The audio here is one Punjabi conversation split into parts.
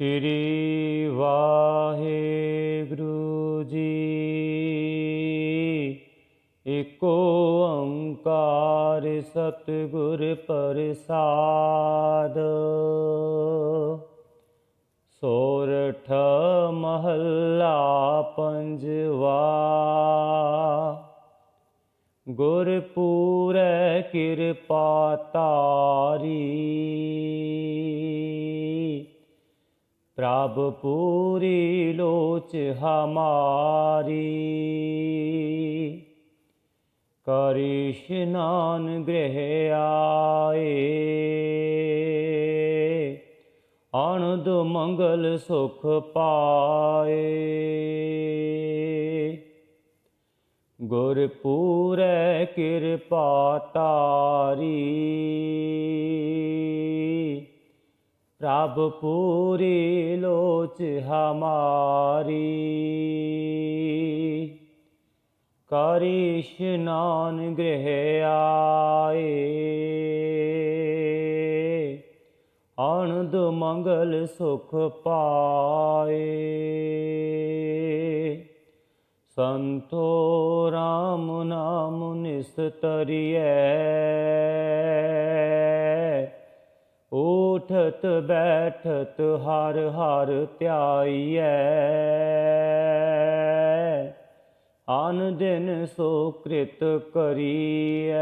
ਸ਼੍ਰੀ ਵਾਹਿਗੁਰੂ ਜੀ। ਏਕ ਓੰਕਾਰ ਸਤਿਗੁਰ ਪ੍ਰਸਾਦ। ਸੋਰਠ ਮਹੱਲਾ ਪੰਜਵਾ। ਗੁਰ ਪੂਰੈ ਕਿਰਪਾ ਤਾਰੀ ਪ੍ਰਭ ਪੂਰੀ ਲੋਚ ਹਮਾਰੀ। ਕਰੀ ਇਸ਼ਨਾਨ ਗ੍ਰਹਿ ਆਏ। ਆਨੰਦ ਮੰਗਲ ਸੁਖ ਪਾਏ। ਗੁਰ ਪੂਰੈ ਕਿਰਪਾ ਤਾਰੀ। ਪ੍ਰਭ ਪੂਰੀ ਲੋਚ ਹਮਾਰੀ। ਕਰੀ ਇਸ਼ਨਾਨ ਗ੍ਰਹਿ ਆਏ। ਆਨੰਦ ਮੰਗਲ ਸੁਖ ਪਾਏ। ਸੰਤੋ ਰਾਮ ਨਾਮ ਨਿਸਤਰੀਐ। ਉਠਤ ਬੈਠਤ ਹਰ ਹਰ ਧਿਆਈਐ। ਆਨ ਦਿਨ ਸੋ ਕ੍ਰਿਤ ਕਰੀਐ।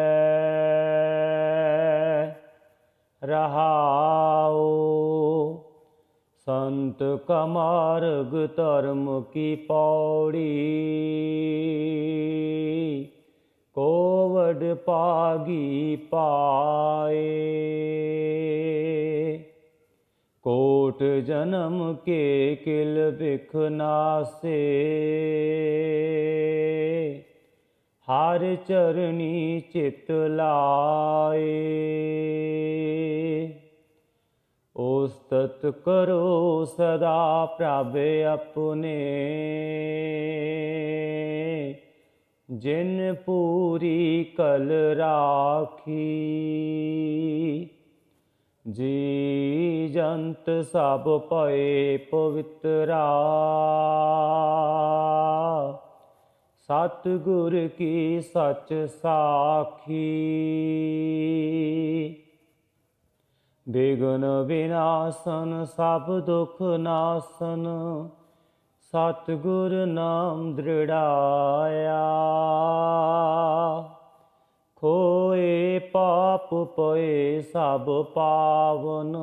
ਰਹਾਉ ਸੰਤ ਕਮਾਰਗ ਧਰਮ ਕੀ ਪੌੜੀ। ਕੋਵਡ ਪਾਗੀ ਪਾਏ। ਕੋਟ ਜਨਮ ਕੇ ਕਿਲ ਬਿਖ ਨਾਸੇ ਹਰ ਚਰਣੀ ਚਿਤ ਲਾਏ। ਉਸਤਤ ਕਰੋ ਸਦਾ ਪ੍ਰਭ ਆਪਣੇ। ਜਿਨ ਪੂਰੀ ਕਲ ਰਾਖੀ, ਜੀ ਜੰਤ ਸਭ ਪਏ ਪਵਿੱਤਰਾ। ਸਤ ਗੁਰ ਕੀ ਸੱਚ ਸਾਖੀ, ਬਿਗਨ ਵਿਨਾਸ਼ਨ ਸਭ ਦੁਖ ਨਾਸਨ। ਸਤਿਗੁਰ ਨਾਮ ਦ੍ਰਿੜਾਇਆ। ਖੋਏ ਪਾਪ ਪਏ ਸਭ ਪਾਵਨ।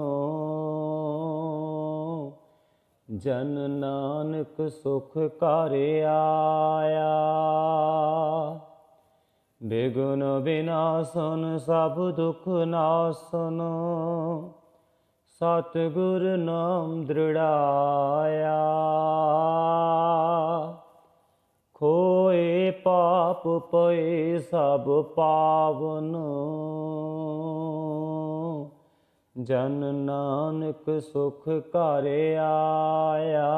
ਜਨ ਨਾਨਕ ਸੁਖ ਕਰ ਆਇਆ। ਬਿਗੁਨ ਵਿਨਾਸ਼ਨ ਸਭ ਦੁਖ ਨਾਸਨ। ਸਤ ਗੁਰ ਨਾਮ ਦ੍ਰਿੜਾਇਆ। ਖੋਏ ਪਾਪ ਪਏ ਸਭ ਪਾਵਨ। ਜਨ ਨਾਨਕ ਸੁਖ ਕਰ ਆਇਆ।